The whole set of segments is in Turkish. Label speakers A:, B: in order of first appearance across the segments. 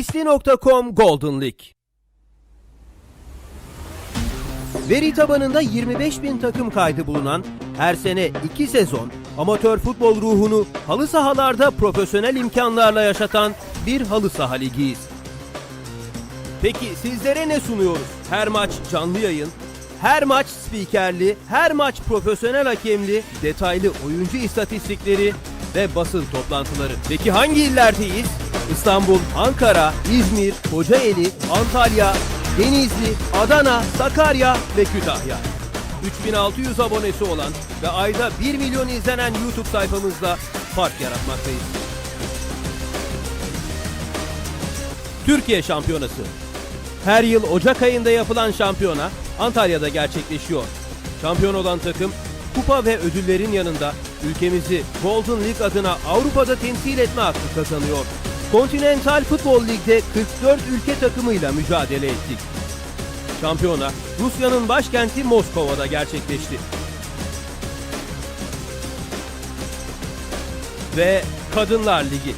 A: Misli.com Golden League Veri tabanında 25 bin takım kaydı bulunan, her sene 2 sezon amatör futbol ruhunu halı sahalarda profesyonel imkanlarla yaşatan bir halı saha ligiyiz. Peki sizlere ne sunuyoruz? Her maç canlı yayın, her maç spikerli, her maç profesyonel hakemli, detaylı oyuncu istatistikleri ve basın toplantıları. Peki hangi illerdeyiz? İstanbul, Ankara, İzmir, Kocaeli, Antalya, Denizli, Adana, Sakarya ve Kütahya. 3600 abonesi olan ve ayda 1 milyon izlenen YouTube sayfamızda fark yaratmaktayız. Türkiye Şampiyonası. Her yıl Ocak ayında yapılan şampiyona Antalya'da gerçekleşiyor. Şampiyon olan takım kupa ve ödüllerin yanında ülkemizi Golden League adına Avrupa'da temsil etme hakkı kazanıyor. Continental Futbol Lig'de 44 ülke takımıyla mücadele ettik. Şampiyona Rusya'nın başkenti Moskova'da gerçekleşti. Ve Kadınlar Ligi.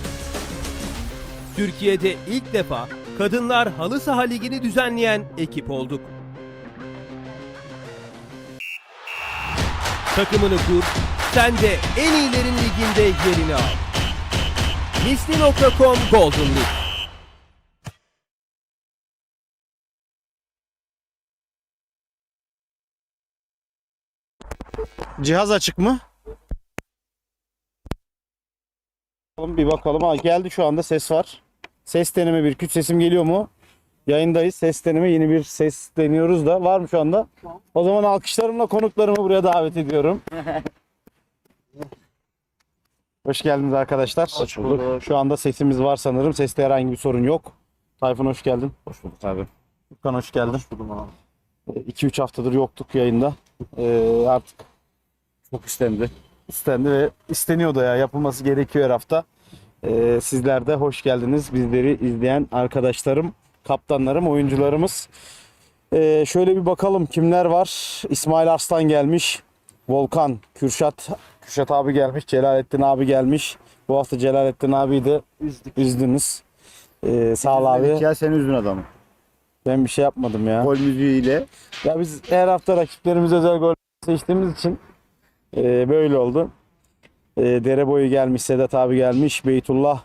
A: Türkiye'de ilk defa Kadınlar Halı Saha Ligi'ni düzenleyen ekip olduk. Takımını kur, sen de en iyilerin liginde yerini al. Misli.com Golden League
B: Cihaz açık mı? Bakalım, Bir bakalım. Ha, geldi şu anda ses var. Ses deneme bir. Küç sesim geliyor mu? Yayındayız. Ses deneme yeni bir ses deniyoruz da. Var mı şu anda? O zaman alkışlarımla konuklarımı buraya davet ediyorum. Hoş geldiniz arkadaşlar.
C: Hoş bulduk.
B: Şu anda sesimiz var sanırım. Seste herhangi bir sorun yok. Tayfun hoş geldin.
C: Hoş bulduk abi.
B: Furkan hoş geldin.
C: Hoş buldum abi.
B: 2-3 haftadır yoktuk yayında. Ee, artık
C: Çok istendi.
B: istendi ve isteniyor da ya yapılması gerekiyor her hafta. Ee, sizler de hoş geldiniz bizleri izleyen arkadaşlarım, kaptanlarım, oyuncularımız. Ee, şöyle bir bakalım kimler var. İsmail Arslan gelmiş. Volkan, Kürşat, Kürşat abi gelmiş. Celalettin abi gelmiş. Bu hafta Celalettin abi de
C: Üzdük.
B: üzdünüz. Ee, sağ ol abi.
C: Ya sen üzdün adamı.
B: Ben bir şey yapmadım ya.
C: Gol müziğiyle.
B: Ya biz her hafta rakiplerimize özel gol seçtiğimiz için e, böyle oldu. E, dere boyu gelmiş, Sedat abi gelmiş, Beytullah,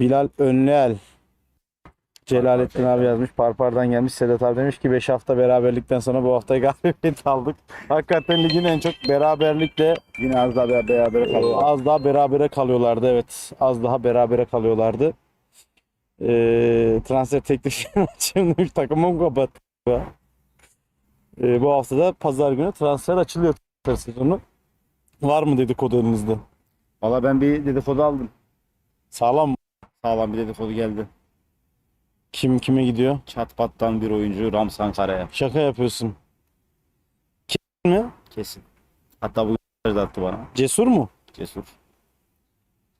B: Bilal Önlüel, Celalettin abi yazmış, Parpar'dan gelmiş. Sedat abi demiş ki 5 hafta beraberlikten sonra bu hafta galibiyet aldık. Hakikaten ligin en çok beraberlikle
C: Yine az daha beraber beraber
B: e,
C: kalıyor.
B: az daha berabere kalıyorlardı evet. Az daha berabere kalıyorlardı. E, transfer teklif maçını demiş takımım kapattı. E, bu hafta da pazar günü transfer açılıyor transfer sezonu. Var mı dedikodu elinizde?
C: Valla ben bir dedikodu aldım.
B: Sağlam mı?
C: Sağlam bir dedikodu geldi.
B: Kim kime gidiyor?
C: Çatpat'tan bir oyuncu Ramsan Kara'ya.
B: Şaka yapıyorsun. Kim mi?
C: Kesin. Hatta bu mesaj da attı bana.
B: Cesur mu?
C: Cesur.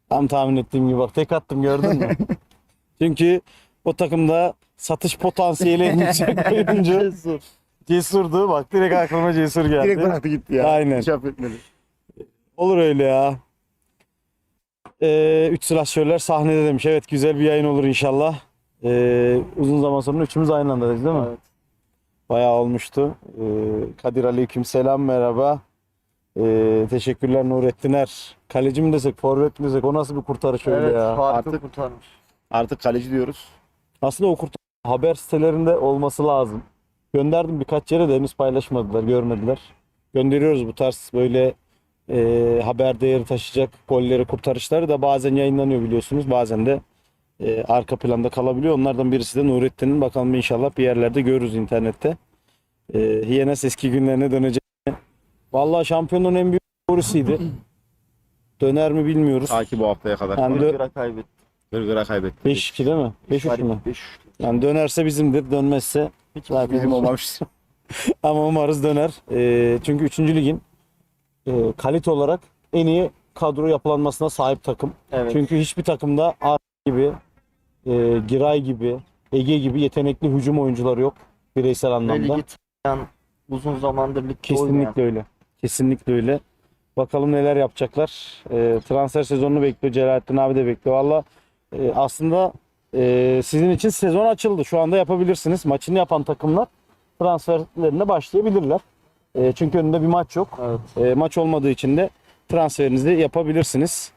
B: Tam tahmin ettiğim gibi bak tek attım gördün mü? Çünkü o takımda satış potansiyeli en yüksek oyuncu
C: Cesur.
B: Cesur'du. Bak direkt aklıma Cesur geldi.
C: Direkt bıraktı gitti ya.
B: Aynen.
C: Hiç affetmedi.
B: Olur öyle ya. Ee, üç silahşörler sahnede demiş. Evet güzel bir yayın olur inşallah. Ee, uzun zaman sonra üçümüz aynı andayız değil mi?
C: Evet.
B: Bayağı olmuştu. Ee, Kadir aleyküm selam merhaba. Ee, teşekkürler Nurettin Kaleci mi desek, forvet mi desek o nasıl bir kurtarış öyle ya.
C: Artık kurtarmış. Artık kaleci diyoruz.
B: Aslında o kurtarış haber sitelerinde olması lazım. Gönderdim birkaç yere de henüz paylaşmadılar, görmediler. Gönderiyoruz bu tarz böyle e, haber değeri taşıyacak golleri, kurtarışları da bazen yayınlanıyor biliyorsunuz. Bazen de e, arka planda kalabiliyor. Onlardan birisi de Nurettin'in. Bakalım inşallah bir yerlerde görürüz internette. E, Hienes eski günlerine dönecek. Vallahi şampiyonluğun en büyük favorisi'ydi. Döner mi bilmiyoruz.
C: Ta ki bu haftaya kadar.
B: Yani dö-
C: Gırgıra kaybetti. Gırgıra kaybetti.
B: 5-2 değil mi? 5-3 mü?
C: 5
B: Yani dönerse bizimdir, dönmezse
C: Hiç
B: Zaten-
C: bizim olmamış.
B: Ama umarız döner. Ee, çünkü 3. ligin e, kalite olarak en iyi kadro yapılanmasına sahip takım.
D: Evet.
B: Çünkü hiçbir takımda gibi, e, Giray gibi, Ege gibi yetenekli hücum oyuncuları yok bireysel anlamda.
D: tanıyan, uzun zamandır ligde oynayan.
B: Kesinlikle öyle. Kesinlikle öyle. Bakalım neler yapacaklar. E, transfer sezonunu bekliyor. Celalettin abi de bekliyor. Valla e, aslında e, sizin için sezon açıldı. Şu anda yapabilirsiniz. Maçını yapan takımlar transferlerine başlayabilirler. E, çünkü önünde bir maç yok.
D: Evet.
B: E, maç olmadığı için de transferinizi yapabilirsiniz.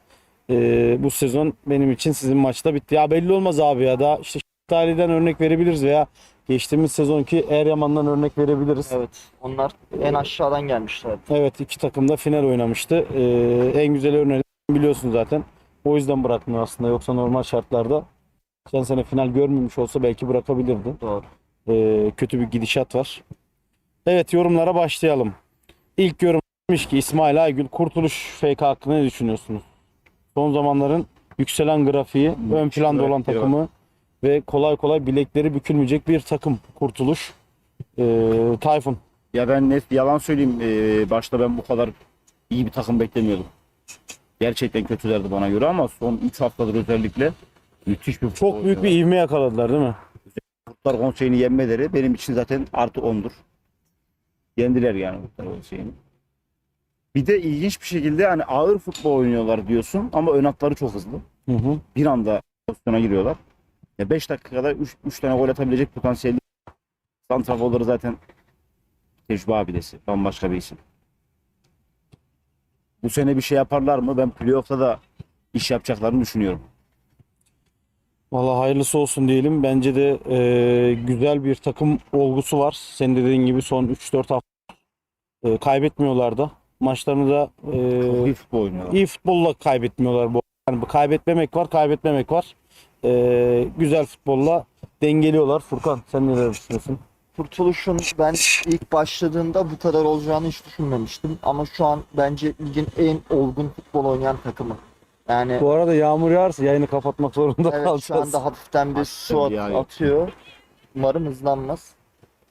B: E, bu sezon benim için sizin maçta bitti. Ya belli olmaz abi ya da işte Tali'den örnek verebiliriz veya geçtiğimiz sezonki Eryaman'dan örnek verebiliriz.
D: Evet. Onlar en aşağıdan gelmişlerdi.
B: Evet iki takım da final oynamıştı. Ee, en güzel örneği biliyorsun zaten. O yüzden bırakmıyor aslında. Yoksa normal şartlarda geçen sene final görmemiş olsa belki bırakabilirdi.
D: Doğru.
B: Ee, kötü bir gidişat var. Evet yorumlara başlayalım. İlk yorum demiş ki İsmail Aygül Kurtuluş FK hakkında ne düşünüyorsunuz? Son zamanların yükselen grafiği, ön planda olan takımı ve kolay kolay bilekleri bükülmeyecek bir takım Kurtuluş. Ee, Tayfun.
C: Ya ben net yalan söyleyeyim. ee, başta ben bu kadar iyi bir takım beklemiyordum. Gerçekten kötülerdi bana göre ama son 3 haftadır özellikle müthiş bir
B: Çok büyük bir ivme yakaladılar değil mi?
C: Kurtlar Konseyi'ni yenmeleri benim için zaten artı 10'dur. Yendiler yani Kurtlar Konseyi'ni. Bir de ilginç bir şekilde hani ağır futbol oynuyorlar diyorsun ama ön hatları çok hızlı.
B: Hı hı.
C: Bir anda pozisyona giriyorlar. Ya 5 dakikada 3 tane gol atabilecek potansiyelli santraforları zaten tecrübe abidesi. Bambaşka bir isim. Bu sene bir şey yaparlar mı? Ben playoff'ta da iş yapacaklarını düşünüyorum.
B: Valla hayırlısı olsun diyelim. Bence de e, güzel bir takım olgusu var. Senin de dediğin gibi son 3-4 hafta e, kaybetmiyorlar da. Maçlarını da e,
C: Çok iyi futbol oynuyorlar.
B: iyi futbolla kaybetmiyorlar. Bu. Yani bu kaybetmemek var, kaybetmemek var. E, güzel futbolla dengeliyorlar. Furkan sen neler düşünüyorsun?
D: Kurtuluş'un ben ilk başladığında bu kadar olacağını hiç düşünmemiştim. Ama şu an bence ligin en olgun futbol oynayan takımı. Yani
B: Bu arada yağmur yağarsa yayını kapatmak zorunda
D: evet şu
B: kalacağız.
D: anda hafiften bir su at- atıyor. Umarım hızlanmaz.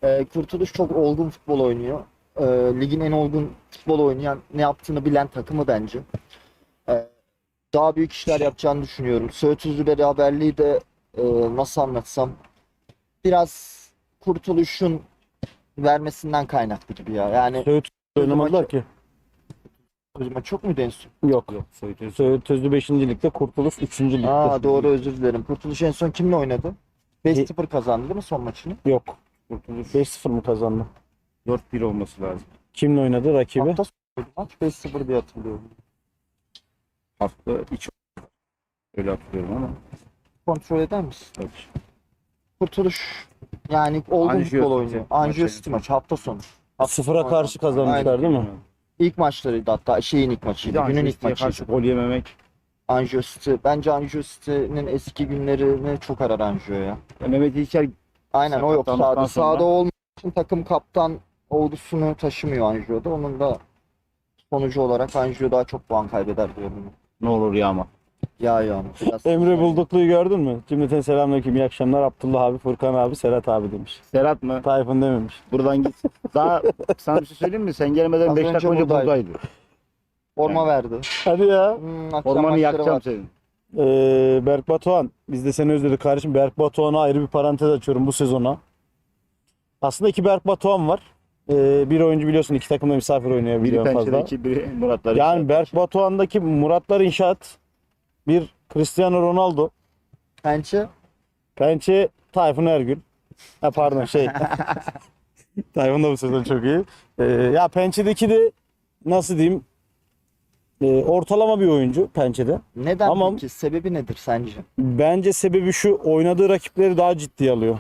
D: Ee, Kurtuluş çok olgun futbol oynuyor. Ee, ligin en olgun futbol oynayan, ne yaptığını bilen takımı bence. Ee, daha büyük işler yapacağını düşünüyorum. Söğüt Üzü beraberliği de e, nasıl anlatsam biraz Kurtuluş'un vermesinden kaynaklı gibi ya. Yani
B: Söğüt oynamadılar ki.
D: Özüme çok mu en son?
B: Yok.
C: Yok,
B: Söğüt Tözlü 5. ligde, Kurtuluş 3. ligde.
D: Aa doğru özür dilerim. Kurtuluş en son kimle oynadı? 5-0 kazandı değil mi son maçını?
B: Yok.
C: Kurtuluş
B: 5-0 mı kazandı?
C: 4-1 olması lazım.
B: Kimle oynadı rakibi?
D: Hafta sonuydu maç 5-0 diye hatırlıyorum.
C: Hafta içi öyle hatırlıyorum ama.
D: Kontrol eder misin?
C: Tabii.
D: Kurtuluş yani olgun
C: Anjiyo
D: futbol
C: maçı.
D: oynuyor. Anjiyo
C: Maçı.
D: City maç hafta sonu. Hafta
B: Sıfıra
D: sonu
B: karşı
D: oynadı.
B: kazanmışlar
D: Aynen.
B: değil mi?
D: İlk maçlarıydı hatta şeyin ilk
C: Bir
D: maçıydı.
C: de
D: Günün
C: Anjiyo
D: ilk
C: City'ye
D: maçıydı.
C: karşı gol yememek.
D: Anjiyo City. Bence Anjiyo City'nin eski günlerini çok arar Anjiyo ya.
C: Ya Mehmet İlker
D: Aynen o yok
C: Sakatlandıktan
D: sahada.
C: sonra-
D: Sahada olmadığı için takım kaptan olgusunu taşımıyor Anjiyo'da. Onun da sonucu olarak Anjiyo daha çok puan kaybeder diyorum.
C: ne olur yağma.
D: Ya ya. Biraz
B: Emre Bulduklu'yu gördün mü? Cümleten selamünaleyküm. İyi akşamlar. Abdullah abi, Furkan abi, Serhat abi demiş.
C: Serhat mı?
B: Tayfun dememiş.
C: Buradan git. Daha sana bir şey söyleyeyim mi? Sen gelmeden
D: Az
C: 5
D: önce
C: dakika önce
D: buradaydı.
C: buradaydı.
D: Forma verdi.
B: Hadi ya.
D: Hmm, akşam
C: Ormanı
D: maçları
C: yakacağım
D: var.
C: senin.
B: Ee, Berk Batuhan. Biz de seni özledik kardeşim. Berk Batuhan'a ayrı bir parantez açıyorum bu sezona. Aslında iki Berk Batuhan var. Ee, bir oyuncu biliyorsun iki takımda misafir
C: Biri
B: oynayabiliyor en fazla.
C: biri Muratlar.
B: Yani Berk Batuhan'daki Muratlar İnşaat bir Cristiano Ronaldo.
D: Bence
B: Pençe Tayfun Ergül. Ha pardon şey. Tayfun da bu sezon çok iyi. Ee, ya Pençe'deki de nasıl diyeyim e, ortalama bir oyuncu Pençe'de.
D: neden
B: Ama-
D: peki? Sebebi nedir sence?
B: Bence sebebi şu oynadığı rakipleri daha ciddiye alıyor.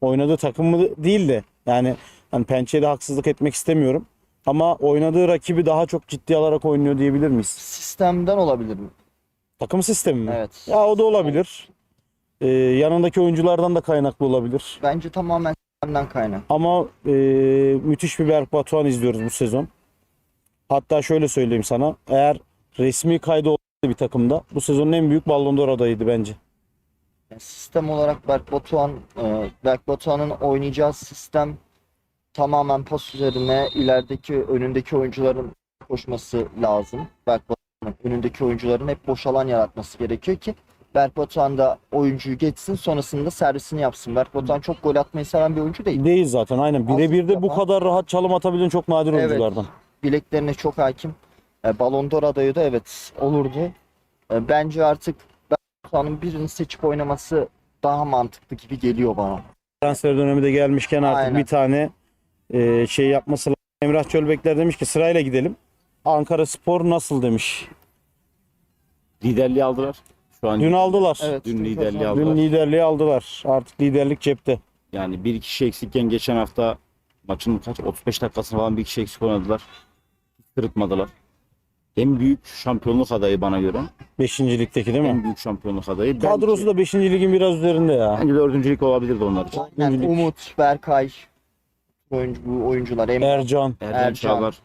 B: Oynadığı takımı değil de yani hani Pençe'ye de haksızlık etmek istemiyorum. Ama oynadığı rakibi daha çok ciddiye alarak oynuyor diyebilir miyiz?
D: Sistemden olabilir mi?
B: Takım sistemi mi?
D: Evet.
B: Ya o da olabilir. Ee, yanındaki oyunculardan da kaynaklı olabilir.
D: Bence tamamen sistemden kaynak.
B: Ama e, müthiş bir Berk Batuhan izliyoruz bu sezon. Hatta şöyle söyleyeyim sana. Eğer resmi kaydı olsaydı bir takımda bu sezonun en büyük Ballon d'Or adayıydı bence.
D: Yani sistem olarak Berk Batuhan, e, Berk Batuhan'ın oynayacağı sistem tamamen pas üzerine ilerideki önündeki oyuncuların koşması lazım. Berk Batuhan'ın önündeki oyuncuların hep boş alan yaratması gerekiyor ki Berk Batuhan da oyuncuyu geçsin sonrasında servisini yapsın. Berk Batuhan çok gol atmayı seven bir oyuncu değil.
B: Değil zaten aynen. Birebir de bu kadar rahat çalım atabilen çok nadir
D: Evet.
B: oyunculardan.
D: Bileklerine çok hakim. E, Ballon d'Or adayı da evet olurdu. E, bence artık sahanın birini seçip oynaması daha mantıklı gibi geliyor bana.
B: Transfer dönemi de gelmişken artık
D: Aynen.
B: bir tane e, şey yapması lazım. Emrah Çölbekler demiş ki sırayla gidelim. Ankara Spor nasıl demiş.
C: Liderliği aldılar. Şu an
B: Dün aldılar.
D: Evet.
C: Dün liderliği
B: Dün
C: aldılar.
B: liderliği aldılar. Artık liderlik cepte.
C: Yani bir kişi eksikken geçen hafta maçın kaç 35 dakikasını falan bir kişi eksik oynadılar. Kırıtmadılar. En büyük şampiyonluk adayı bana göre.
B: Beşincilikteki değil mi?
C: En büyük şampiyonluk adayı.
B: Kadrosu da 5. ligin biraz üzerinde ya.
C: Bence dördüncülük olabilirdi onlar için.
D: Yani. Umut, Berkay oyuncu, bu oyuncular
B: Ercan.
C: Erdem
D: Ercan.
C: Çağlar.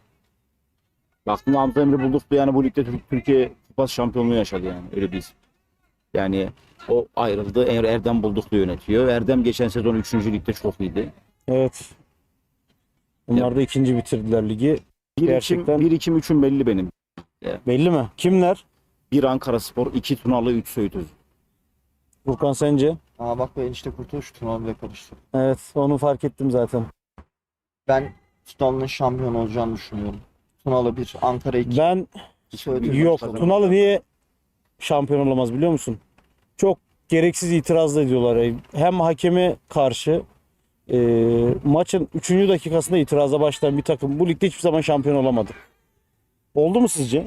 C: Baktığında Hamza Emre bulduk yani bu ligde Türk- Türkiye Kupası şampiyonluğu yaşadı yani öyle bir isim. Yani o ayrıldı. Er- Erdem Bulduklu yönetiyor. Erdem geçen sezon 3. ligde çok iyiydi.
B: Evet. Bunlar da ikinci bitirdiler ligi.
C: 1
B: Gerçekten.
C: 1 2 3'ün belli benim.
B: Belli mi? Kimler?
C: 1 Ankara Spor, 2 Tunalı, 3 Söğüt Özü.
B: Furkan sence?
D: Aa bak be enişte kurtuluş Tunal bile karıştı.
B: Evet onu fark ettim zaten.
D: Ben Tunal'ın şampiyon olacağını düşünüyorum. Tunal'ı bir, Ankara 2.
B: Ben yok. Tunalı niye şampiyon olamaz biliyor musun? Çok gereksiz itiraz da ediyorlar. Hem hakeme karşı e, maçın 3. dakikasında itiraza başlayan bir takım bu ligde hiçbir zaman şampiyon olamadı. Oldu mu sizce?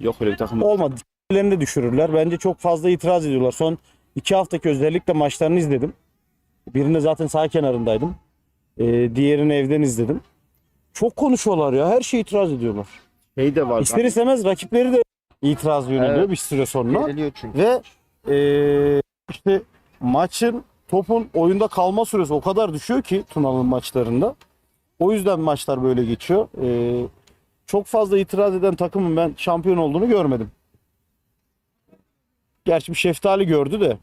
C: Yok öyle bir takım.
B: Olmadı. De düşürürler. Bence çok fazla itiraz ediyorlar. Son iki haftaki özellikle maçlarını izledim. Birinde zaten sağ kenarındaydım. Ee, diğerini evden izledim. Çok konuşuyorlar ya. Her şeye itiraz ediyorlar.
C: Şey de var.
B: İster istemez rakipleri de itiraz yöneliyor
D: Evet.
B: bir süre sonra.
D: Geriliyor çünkü.
B: Ve ee, işte maçın topun oyunda kalma süresi o kadar düşüyor ki Tunalı'nın maçlarında. O yüzden maçlar böyle geçiyor. Ee, çok fazla itiraz eden takımın ben şampiyon olduğunu görmedim. Gerçi bir şeftali gördü de.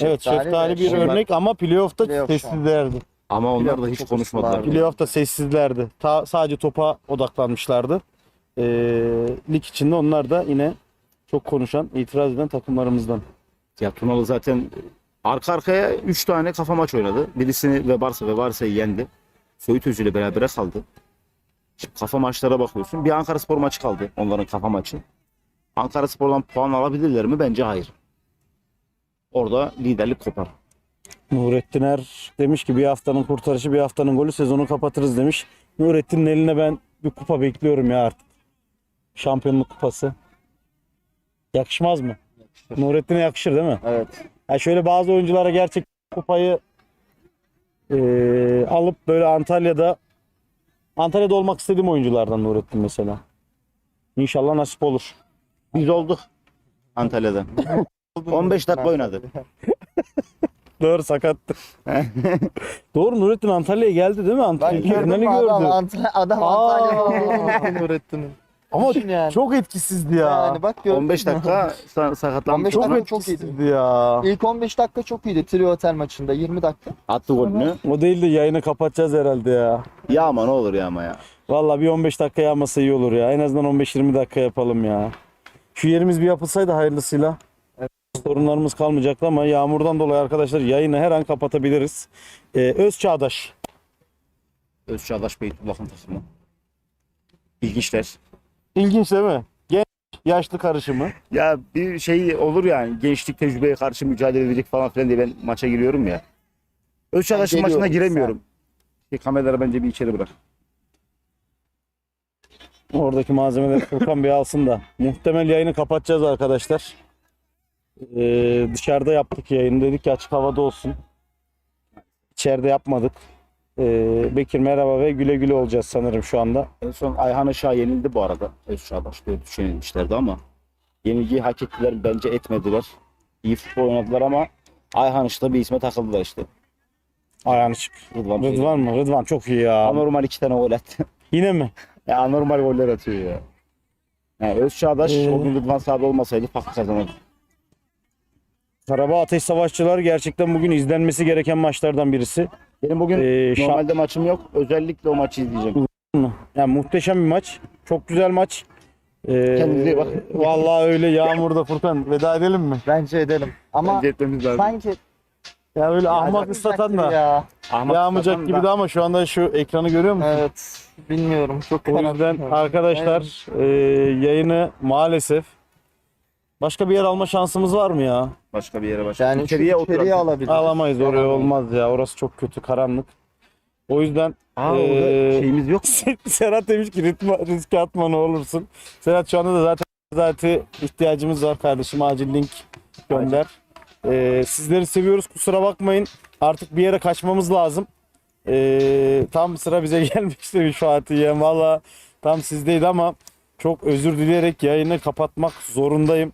B: evet şeftali bir örnek ama playoff'ta
D: Playoff
B: sessizlerdi.
C: Ama onlar da hiç konuşmadılar.
B: Playoff'ta sessizlerdi. Ta, sadece topa odaklanmışlardı. Ee, lig içinde onlar da yine çok konuşan, itiraz eden takımlarımızdan.
C: Ya Tunalı zaten arka arkaya 3 tane kafa maç oynadı. Birisini ve Barça ve Barça'yı yendi. Söğüt Özü ile beraber kaldı. Şimdi kafa maçlara bakıyorsun. Bir Ankara Spor maçı kaldı. Onların kafa maçı. Ankara Spor'dan puan alabilirler mi? Bence hayır. Orada liderlik kopar.
B: Nurettin Er demiş ki bir haftanın kurtarışı bir haftanın golü sezonu kapatırız demiş. Nurettin'in eline ben bir kupa bekliyorum ya artık. Şampiyonluk kupası. Yakışmaz mı?
D: Yakışır.
B: Nurettin'e yakışır değil mi?
D: Evet.
B: Ya şöyle bazı oyunculara gerçek kupayı eee, alıp böyle Antalya'da Antalya'da olmak istediğim oyunculardan Nurettin mesela. İnşallah nasip olur.
C: Biz olduk Antalya'da. 15 dakika oynadı.
B: Doğru sakattı. Doğru Nurettin Antalya'ya geldi değil mi?
D: Ben
B: Antalya
D: gördüm
B: finali
D: adam,
B: gördü.
D: Ant- adam
B: Aa.
D: Antalya'da Nurettin'in.
B: Ama
D: yani.
B: çok etkisizdi ya.
D: Yani bak gördün
C: 15
D: mü?
C: dakika sa- sakatlanmış.
D: 15
B: çok
D: dakika
C: Çok
B: etkisizdi ya.
D: İlk 15 dakika çok iyiydi. Trio Otel maçında 20 dakika.
C: attı golünü.
B: O değil de yayını kapatacağız herhalde ya.
C: Ya ama ne olur ya ama ya.
B: Vallahi bir 15 dakika yağmasa iyi olur ya. En azından 15-20 dakika yapalım ya. Şu yerimiz bir yapılsaydı hayırlısıyla. Sorunlarımız kalmayacaktı ama yağmurdan dolayı arkadaşlar yayını her an kapatabiliriz. Ee, Öz Çağdaş.
C: Öz Çağdaş Beytullah'ın takımı. İlginçler.
B: İlginç değil mi? Genç, yaşlı karışımı.
C: Ya bir şey olur yani gençlik tecrübeye karşı mücadele edecek falan filan diye ben maça giriyorum ya. Öz Çağdaş'ın
D: geliyorum,
C: maçına giremiyorum. Şey, kameraları bence bir içeri bırak.
B: Oradaki malzemeleri Furkan Bey alsın da. Muhtemel yayını kapatacağız arkadaşlar. Ee, dışarıda yaptık yayını. Dedik ki açık havada olsun. İçeride yapmadık. Ee, Bekir merhaba ve güle güle olacağız sanırım şu anda.
C: En son Ayhan Işık'a yenildi bu arada. Çağdaş diye düşünülmüşlerdi ama yenilgiyi hak ettiler bence etmediler. İyi futbol oynadılar ama Ayhan Işık'ta bir isme takıldılar işte.
B: Ayağını çık.
C: Rıdvan,
B: Rıdvan mı? Rıdvan çok iyi ya.
C: Anormal iki tane gol attı.
B: Yine mi?
C: ya anormal goller atıyor ya. Yani Öz Çağdaş
B: Ee.
C: o gün Rıdvan sahada olmasaydı farklı kazanırdı.
B: Karabağ Ateş Savaşçılar gerçekten bugün izlenmesi gereken maçlardan birisi.
C: Benim bugün
B: Ee, şa-
C: normalde maçım yok. Özellikle o maçı izleyeceğim.
B: yani muhteşem bir maç. Çok güzel maç. Ee,
C: Kendinize iyi bakın.
B: Vallahi öyle yağmurda Furkan. Veda edelim mi?
D: Bence edelim. Ama
C: Bence etmemiz lazım.
D: sanki
B: Ya öyle ahmak ıslatan da.
D: Ya.
C: Ahmet
B: Yağmayacak
C: Hasan
B: gibi
C: da-
B: de ama şu anda şu ekranı görüyor musun?
D: Evet. Bilmiyorum. Çok
B: O yüzden
D: karanlık.
B: arkadaşlar e, yayını maalesef Başka bir yer alma şansımız var mı ya?
C: Başka bir yere başka.
D: Yani
C: İçeriye
D: içeriye alabiliriz.
B: Alamayız oraya olmaz ya. Orası çok kötü karanlık. O yüzden
C: Aa,
B: Ee,
C: şeyimiz yok.
B: Serhat demiş ki ritme, riske atma ne olursun. Serhat şu anda da zaten zaten ihtiyacımız var kardeşim. Acil link gönder. Ee, sizleri seviyoruz. Kusura bakmayın. Artık bir yere kaçmamız lazım. Ee, tam sıra bize gelmiş demiş Fatih ya. Valla tam sizdeydi ama çok özür dileyerek yayını kapatmak zorundayım.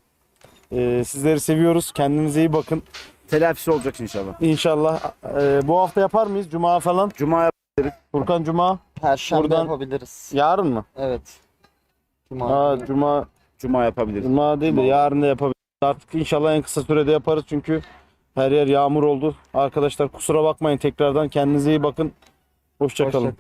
B: Ee, sizleri seviyoruz. Kendinize iyi bakın.
C: Telafisi olacak inşallah.
B: İnşallah e, bu hafta yapar mıyız? Cuma falan.
C: Cuma
B: Furkan Cuma.
D: Perşembe
B: Buradan-
D: yapabiliriz.
B: Yarın mı?
D: Evet. Cuma.
B: Aa. Cuma
C: Cuma yapabiliriz.
B: Cuma değil de yarın da yapabiliriz. Artık inşallah en kısa sürede yaparız çünkü her yer yağmur oldu. Arkadaşlar kusura bakmayın tekrardan kendinize iyi bakın. Hoşçakalın.
D: Hoşça kalın.